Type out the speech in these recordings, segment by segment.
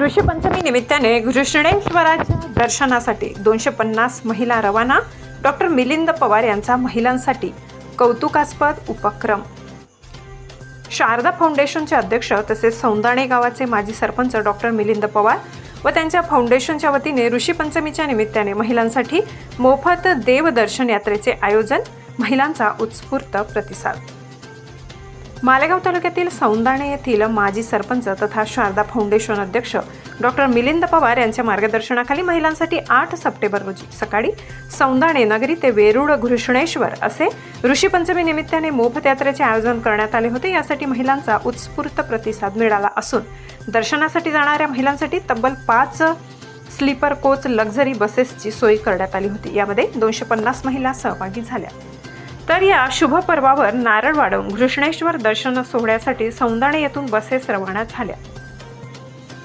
ऋषीपंचमी निमित्ताने घृष्णेश्वराच्या दर्शनासाठी दोनशे पन्नास महिला रवाना डॉक्टर मिलिंद पवार यांचा महिलांसाठी कौतुकास्पद उपक्रम. शारदा फाउंडेशनचे अध्यक्ष तसेच सौंदाणे गावाचे माजी सरपंच डॉक्टर मिलिंद पवार व त्यांच्या फाउंडेशनच्या वतीने ऋषीपंचमीच्या निमित्ताने महिलांसाठी मोफत देवदर्शन यात्रेचे आयोजन महिलांचा उत्स्फूर्त प्रतिसाद. मालेगाव तालुक्यातील सौंदाणे येथील माजी सरपंच तथा शारदा फाउंडेशन अध्यक्ष डॉक्टर मिलिंद पवार यांच्या मार्गदर्शनाखाली महिलांसाठी आठ सप्टेंबर रोजी सकाळी सौंदाणे नगरी ते वेरूळ घृष्णेश्वर असे ऋषीपंचमी निमित्ताने मोफत यात्रेचे आयोजन करण्यात आले होते. यासाठी महिलांचा उत्स्फूर्त प्रतिसाद मिळाला असून दर्शनासाठी जाणाऱ्या महिलांसाठी तब्बल पाच स्लीपर कोच लक्झरी बसेसची सोय करण्यात आली होती. यामध्ये दोनशे पन्नास महिला सहभागी झाल्या. तर या शुभ पर्वावर नारळ वाढवून घृष्णेश्वर दर्शन सोहळ्यासाठी सौंदाणे येथून बसेस रवाना झाल्या.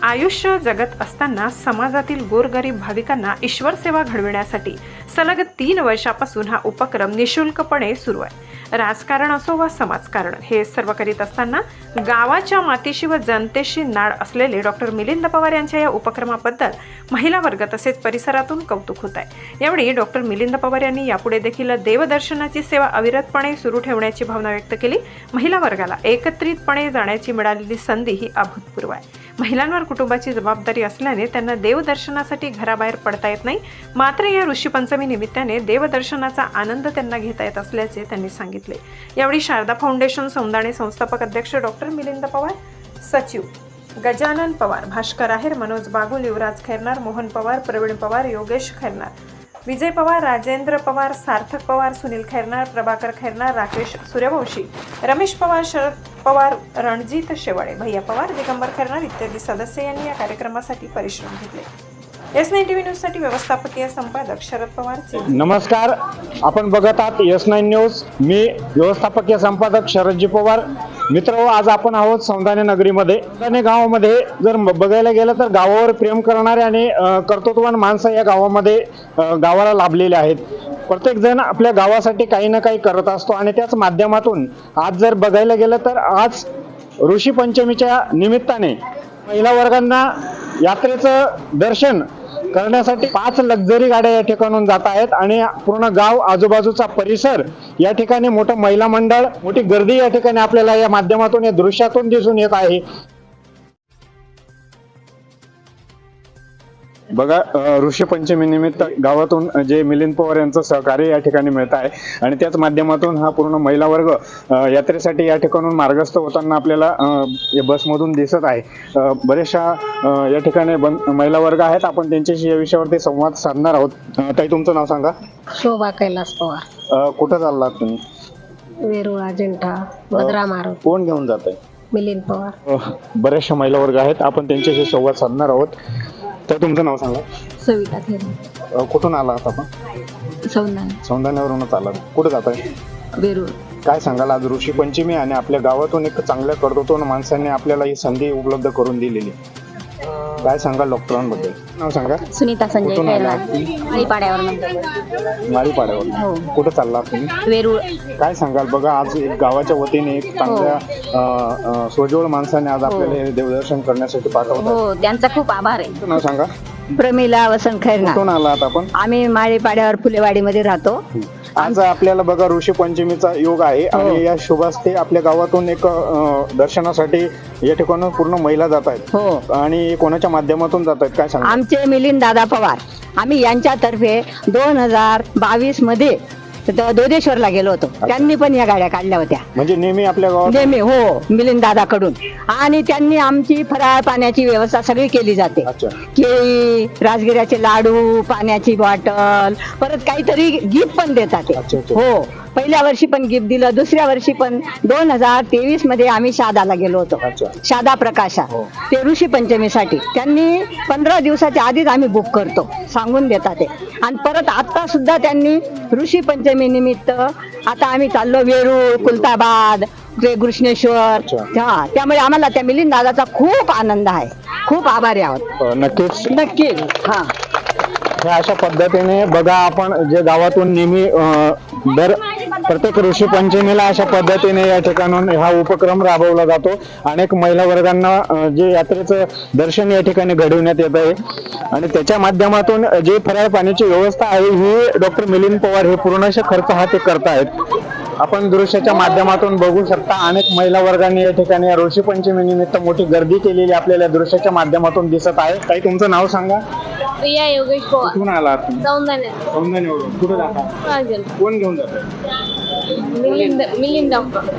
आयुष्य जगत असताना समाजातील गोरगरीब भाविकांना ईश्वर सेवा घडविण्यासाठी सलग तीन वर्षापासून हा उपक्रम निशुल्कपणे सुरू आहे. राजकारण असो वा समाजकारण हे सर्व करीत असताना गावाच्या मातीशी व जनतेशी नाळ असलेले डॉक्टर मिलिंद पवार यांच्या या उपक्रमाबद्दल महिला वर्ग तसेच परिसरातून कौतुक होत आहे. यावेळी डॉक्टर मिलिंद पवार यांनी यापुढे देखील देवदर्शनाची सेवा अविरतपणे सुरू ठेवण्याची भावना व्यक्त केली. महिला वर्गाला एकत्रितपणे जाण्याची मिळालेली संधी ही अभूतपूर्व आहे. महिलांवर कुटुंबाची जबाबदारी असल्याने त्यांना देवदर्शनासाठी घराबाहेर पडता येत नाही. मात्र या ऋषीपंचमी निमित्ताने देवदर्शनाचा आनंद त्यांना घेता येत असल्याचे त्यांनी सांगितले. यावेळी शारदा फाउंडेशन सौंदाणे संस्थापक अध्यक्ष डॉक्टर मिलिंद पवार सचिव गजानन पवार भास्कर आहेर मनोज बागुल युवराज खैरनार मोहन पवार प्रवीण पवार योगेश खैरनार विजय पवार राजेंद्र पवार सार्थक पवार सुनील खैरनार प्रभाकर खैरनार राकेश सूर्यवंशी रमेश पवार शरद पवार रणजित शेवाळे भैया पवार दिगंबर खैरनार इत्यादी सदस्य यांनी या कार्यक्रमासाठी परिश्रम घेतले. एस नाईन टीव्ही न्यूजसाठी व्यवस्थापकीय संपादक शरद पवार नमस्कार. आपण बघत आहात एस नाईन न्यूज. मी व्यवस्थापकीय संपादक शरदजी पवार. मित्र हो, आज आपण आहोत सौंदाणे नगरीमध्ये. सौंदाणे गावामध्ये जर बघायला गेलं तर गावावर प्रेम करणारे आणि कर्तृत्ववान माणसं या गावामध्ये गावाला लाभलेले आहेत. प्रत्येक जण आपल्या गावासाठी काही ना काही करत असतो आणि त्याच माध्यमातून आज जर बघायला गेलं तर आज ऋषी पंचमीच्या निमित्ताने महिला वर्गांना यात्रेचं दर्शन करण्यासाठी पाच लक्झरी गाड्या या ठिकाणून जात आहेत आणि पूर्ण गाव आजूबाजूचा परिसर या ठिकाणी मोठं महिला मंडळ मोठी गर्दी या ठिकाणी आपल्याला या माध्यमातून या दृश्यातून दिसून येत आहे. बघा अ, ऋषी पंचमी निमित्त गावातून जे मिलिंद पवार यांचं सहकार्य या ठिकाणी मिळत आहे. आणि त्याच माध्यमातून हा पूर्ण महिला वर्ग यात्रेसाठी या ठिकाणून मार्गस्थ होताना आपल्याला बसमधून दिसत आहे. अ, या ठिकाणी महिला वर्ग आहेत. आपण त्यांच्याशी या विषयावरती संवाद साधणार आहोत. ताई तुमचं नाव सांगा. शोभा कैलास पवार. कुठं चाललात तुम्ही? वेरूळ अजिंठा भद्रा मारुत. कोण घेऊन जात आहे मिलिंद पवार. बऱ्याचशा महिला वर्ग आहेत. आपण त्यांच्याशी संवाद साधणार आहोत. तर तुमचं नाव सांगा. सविता अ, कुठून आलात आपण? सौंदान सौंदाण्यावरूनच आलात. कुठं जात आहे? वेरूळ. काय सांगाल आज ऋषी पंचमी आणि आपल्या गावातून एक चांगल्या कर्तृत्वान माणसांनी आपल्याला ही संधी उपलब्ध करून दिलेली. काय सांगाल डॉक्टरांबद्दल? नाव सांगा. सुनीता संजय कुठून आला? माळीपाड्यावर माळीपाड्यावर हो. कुठं चालला तुम्ही? वेरूळ. काय सांगाल? बघा आज एक गावाच्या वतीने एक चांगल्या अं, अं, सोजवळ माणसाने आज आपल्याला हे. देवदर्शन करण्यासाठी पाठवतात. हो त्यांचा खूप आभार आहे. नाव सांगा. प्रमिला वसंत खैरनार. कुठून आलात आपण? आम्ही माळीपाड्यावर फुलेवाडीमध्ये राहतो. आज आपल्याला बघा ऋषी पंचमीचा योग आहे आणि या शुभास्ते आपल्या गावातून एक अं, दर्शनासाठी या ठिकाणी पूर्ण महिला जात आहेत. हो. आणि कोणाच्या माध्यमातून जात आहेत? काय सांगा आमचे मिलिंद दादा पवार. आम्ही यांच्यातर्फे दोन हजार बावीसमध्ये द- दोदेश्वरला गेलो होतो. त्यांनी पण या गाड्या काढल्या होत्या. म्हणजे नेहमी आपल्या गावात नेहमी हो मिलिंद दादाकडून. आणि त्यांनी आमची फराळ पाण्याची व्यवस्था सगळी केली जाते. अच्छा. केळी राजगिऱ्याचे लाडू पाण्याची बॉटल परत काहीतरी गिफ्ट पण देतात ते. अच्छा, अच्छा. हो. पहिल्या वर्षी पण गिफ्ट दिलं दुसऱ्या वर्षी पण दोन हजार तेवीसमध्ये आम्ही शादाला गेलो होतो. शादा प्रकाशा हो. ते ऋषी पंचमीसाठी. त्यांनी पंधरा दिवसाच्या आधीच आम्ही बुक करतो. सांगून देतात ते. आणि परत आता सुद्धा त्यांनी ऋषी पंचमी निमित्त आता आम्ही चाललो वेरूळ कुलताबाद अच्छा. हा त्यामुळे आम्हाला त्या मिलिंद दादाचा खूप आनंद आहे. खूप आभारी आहोत. अं, नक्कीच. नक्की हा. हे अशा पद्धतीने बघा आपण जे गावातून नेहमी दर प्रत्येक ऋषी पंचमीला अशा पद्धतीने या ठिकाणून हा उपक्रम राबवला जातो. अनेक महिला वर्गांना जे यात्रेचं दर्शन या ठिकाणी घडविण्यात येत आहे. आणि त्याच्या माध्यमातून जे फराळ पाण्याची व्यवस्था आहे ही डॉक्टर मिलिंद पवार हे पूर्णश खर्च हा ते करतायत. आपण दृश्याच्या माध्यमातून बघू शकता अनेक महिला वर्गांनी या ठिकाणी ऋषी पंचमी निमित्त मोठी गर्दी केलेली आपल्याला दृश्याच्या माध्यमातून दिसत आहे. काही तुमचं नाव सांगा. प्रिया योगेश पवार. कुठून आलात सौंदर्य सौंदर्यवरून कुठे जाता? कोण घेऊन जातं? मिलिंद मिलिंद डॉक्टर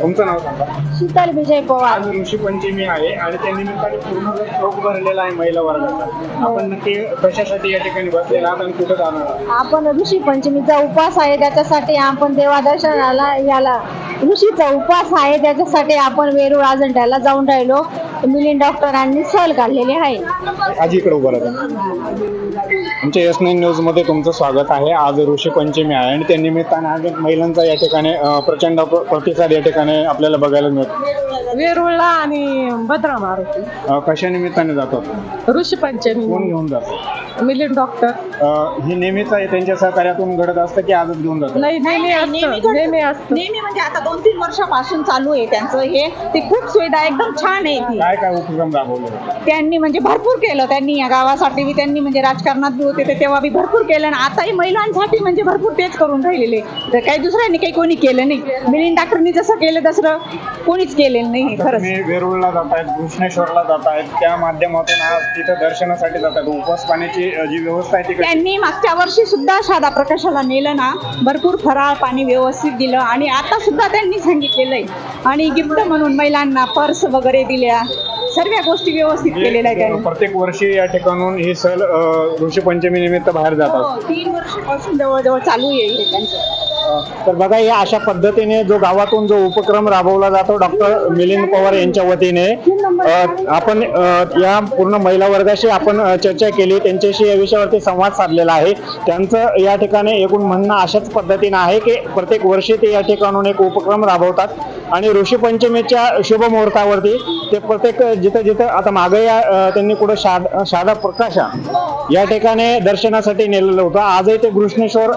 तुमचं नाव सांगा. शीतल विजय पवार. आज ऋषी पंचमी आहे आणि त्या निमित्ताने पूर्ण शोक भरलेला आहे महिला वर्गाचा. आपण नक्की कशासाठी या ठिकाणी बसलेला आहात आणि कुठे जाणार आहात? आपण ऋषी पंचमीचा उपवास आहे त्याच्यासाठी आपण देवादर्शनाला याला. ऋषीचा उपवास आहे त्याच्यासाठी आपण वेरूळ अजंठ्याला जाऊन राहिलो. मिलिंद डॉक्टरांनी सहल काढलेली आहे. आज इकडे उभं राहतो आमच्या एस नाईन न्यूजमध्ये तुमचं स्वागत आहे. आज ऋषी पंचमी आहे आणि त्या निमित्ताने आज महिलांचा या ठिकाणी अं, प्रचंड प्रतिसाद या ठिकाणी आपल्याला बघायला मिळतो. वेरूळला आणि भद्रा मारुती. अं, कशा निमित्ताने जातात ऋषी पंचमी. कोण घेऊन जातो? मिलिंद डॉक्टर अं, हे नेहमीच आहे त्यांच्या सहकार्यातून घडत असतं की आजच घेऊन जातात नाही नेहमी असतं नेहमी असतं. नेहमी म्हणजे आता दोन तीन वर्षापासून चालू आहे त्यांचं हे. ते खूप सुविधा एकदम छान आहे ती. काय काय उपक्रम राबवले? जातात? त्यांनी म्हणजे भरपूर केलं त्यांनी या गावासाठी बी त्यांनी म्हणजे राजकारणात बी होते ते तेव्हा बी भरपूर केलं आणि आताही महिलांसाठी म्हणजे भरपूर तेच करून राहिलेले. तर काही दुसऱ्यांनी काही कोणी केलं नाही. मिलिंद डॉक्टरनी जसं केलं तसं कोणीच केलेलं नाही. खरंच. तुम्ही वेरूळला जात आहेत कृष्णेश्वरला जात आहेत त्या माध्यमातून आज तिथं दर्शनासाठी जातात. उपवास पाण्याची अ, जी व्यवस्था आहे ती कशी? त्यांनी मागच्या वर्षी सुद्धा शादा प्रकाशाला नेलं ना भरपूर फराळ पाणी व्यवस्थित दिलं आणि आता सुद्धा त्यांनी सांगितलेलं आहे आणि गिफ्ट म्हणून महिलांना पर्स वगैरे दिल्या. सर्व गोष्टी व्यवस्थित केलेल्या आहेत त्यांनी. प्रत्येक वर्षी या ठिकाणून ही सहल ऋषी पंचमी निमित्त बाहेर जातात. हो, तीन वर्षापासून जवळजवळ चालू आहे हे त्यांचं. तर बघा या अशा पद्धतीने जो गावातून जो उपक्रम राबवला जातो डॉक्टर मिलिंद पवार यांच्या वतीने आपण या पूर्ण महिला वर्गाशी आपण चर्चा केली. त्यांच्याशी या विषयावरती संवाद साधलेला आहे. त्यांचं या ठिकाणी एकूण म्हणणं अशाच पद्धतीने आहे की प्रत्येक वर्षी ते या ठिकाणून एक उपक्रम राबवतात. आणि ऋषीपंचमीच्या शुभ मुहूर्तावरती ते प्रत्येक जिथं जिथं आता मागे या त्यांनी कुठं शाद शादा प्रकाशा या ठिकाणी दर्शनासाठी नेलेलं होतं. आजही ते घृष्णेश्वर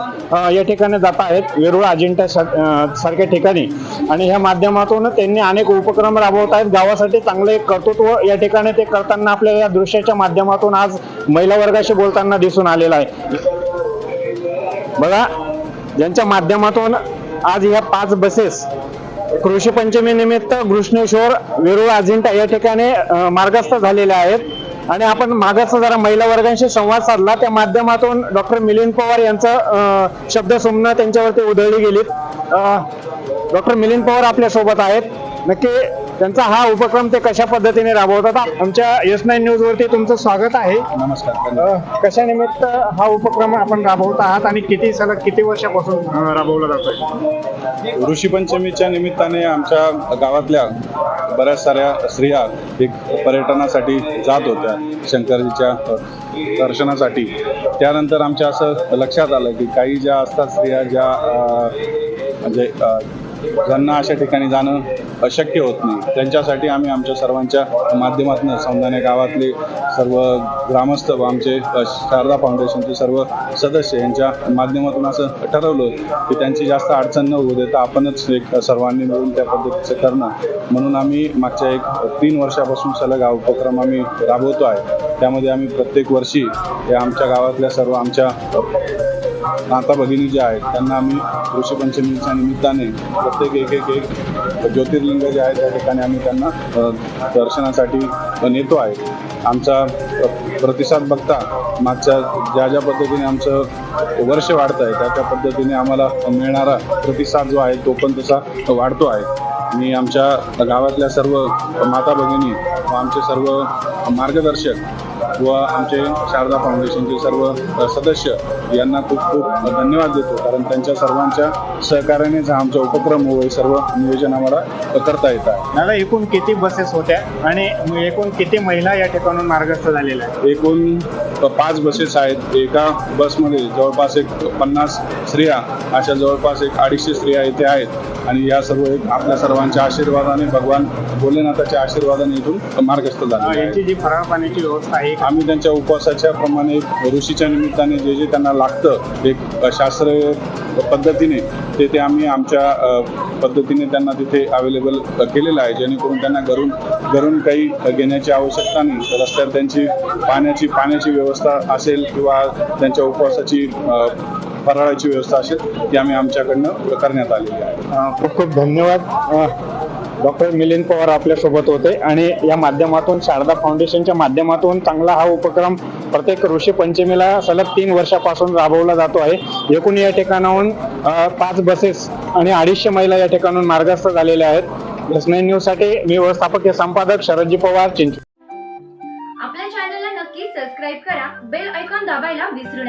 या ठिकाणी जात आहेत. वेरूळ अजिंठा सारख्या ठिकाणी. आणि ह्या माध्यमातून त्यांनी अनेक उपक्रम राबवत आहेत. गावासाठी चांगलं एक कर्तृत्व या ठिकाणी ते करताना आपल्याला या दृश्याच्या माध्यमातून आज महिला वर्गाशी बोलताना दिसून आलेलं आहे. बघा ज्यांच्या माध्यमातून आज ह्या पाच बसेस कृषी पंचमी निमित्त वेरूळ अजिंठा या ठिकाणी मार्गस्थ झालेल्या आहेत. आणि आपण मागास जरा महिला वर्गांशी संवाद साधला. त्या माध्यमातून डॉक्टर मिलिंद पवार यांचं शब्द सुमनं त्यांच्यावरती उधळली गेलीत. डॉक्टर मिलिंद पवार आपल्यासोबत आहेत. नक्की त्यांचा हा उपक्रम ते कशा पद्धतीने राबवतात? आमच्या एस नाईन न्यूज वरती तुमचं स्वागत आहे. नमस्कार कशा निमित्त हा उपक्रम आपण राबवत आहात आणि किती सलग किती वर्षापासून राबवला जातोय? ऋषी पंचमीच्या निमित्ताने आमच्या गावातल्या बऱ्याच साऱ्या स्त्रिया एक पर्यटनासाठी जात होत्या शंकरजीच्या दर्शनासाठी. त्यानंतर आमच्या असं लक्षात आलं की काही ज्या असतात स्त्रिया ज्या म्हणजे ज्यांना अशा ठिकाणी जाणं अशक्य होत नाही. त्यांच्यासाठी आम्ही आमच्या सर्वांच्या माध्यमातून समजाने गावातले सर्व ग्रामस्थ व आमचे शारदा फाउंडेशनचे सर्व सदस्य यांच्या माध्यमातून असं ठरवलं की त्यांची जास्त अडचण न होऊ देता आपणच एक सर्वांनी मिळून त्या पद्धतीचं करणं. म्हणून आम्ही मागच्या एक तीन वर्षापासून सलग हा उपक्रम आम्ही राबवतो आहे. त्यामध्ये आम्ही प्रत्येक वर्षी या आमच्या गावातल्या सर्व आमच्या माता भगिनी ज्या आहेत त्यांना आम्ही ऋषीपंचमीच्या निमित्ताने प्रत्येक एक एक एक ज्योतिर्लिंग जे आहे त्या ठिकाणी आम्ही त्यांना दर्शनासाठी नेतो आहे. आमचा प्र- प्रतिसाद बघता मागच्या ज्या ज्या पद्धतीने आमचं वर्ष वाढत आहे त्या त्या पद्धतीने आम्हाला मिळणारा प्रतिसाद जो आहे तो पण तसा वाढतो आहे. आणि आमच्या गावातल्या सर्व माता भगिनी व आमचे सर्व मार्गदर्शक व आमचे शारदा फाउंडेशनचे सर्व सदस्य यांना खूप खूप धन्यवाद देतो. कारण त्यांच्या सर्वांच्या सहकार्यानेच हा आमचा उपक्रम व हे सर्व नियोजन आम्हाला करता येत आहे. मला एकूण किती बसेस होत्या आणि एकूण किती महिला या ठिकाणून मार्गस्थ झालेल्या आहेत? एकूण पाच बसेस आहेत. एका बसमध्ये जवळपास एक पन्नास स्त्रिया अशा जवळपास एक अडीचशे स्त्रिया इथे आहेत. आणि या सर्व एक आपल्या सर्वांच्या आशीर्वादाने भगवान भोलेनाथाच्या आशीर्वादाने इथून मार्गस्थ झाले यांची जी फराळ पाण्याची व्यवस्था आहे आम्ही त्यांच्या उपवासाच्या प्रमाणे ऋषीच्या निमित्ताने जे जे त्यांना लागतं एक शास्त्रीय पद्धतीने ते ते आम्ही आमच्या पद्धतीने त्यांना तिथे अवेलेबल केलेलं आहे. जेणेकरून त्यांना घरून घरून काही घेण्याची आवश्यकता नाही. रस्त्यावर त्यांची पाण्याची पाण्याची व्यवस्था असेल किंवा त्यांच्या उपवासाची फराळाची व्यवस्था असेल ती आम्ही आमच्याकडनं करण्यात आलेली आहे. खूप खूप धन्यवाद. डॉक्टर मिलिंद पवार आपल्यासोबत होते आणि या माध्यमातून शारदा फाउंडेशनच्या माध्यमातून चांगला हा उपक्रम प्रत्येक ऋषी पंचमीला सलग तीन वर्षापासून राबवला जातो आहे. एकूण या ठिकाणाहून पाच बसेस आणि अडीचशे महिला या ठिकाणाहून मार्गस्थ झालेल्या आहेत. एस नाईन न्यूजसाठी मी व्यवस्थापकीय संपादक शरदजी पवार चिंच आपल्या चॅनलला नक्की सबस्क्राईब करा. बेल ऐकॉन दाबायला विसरू नका.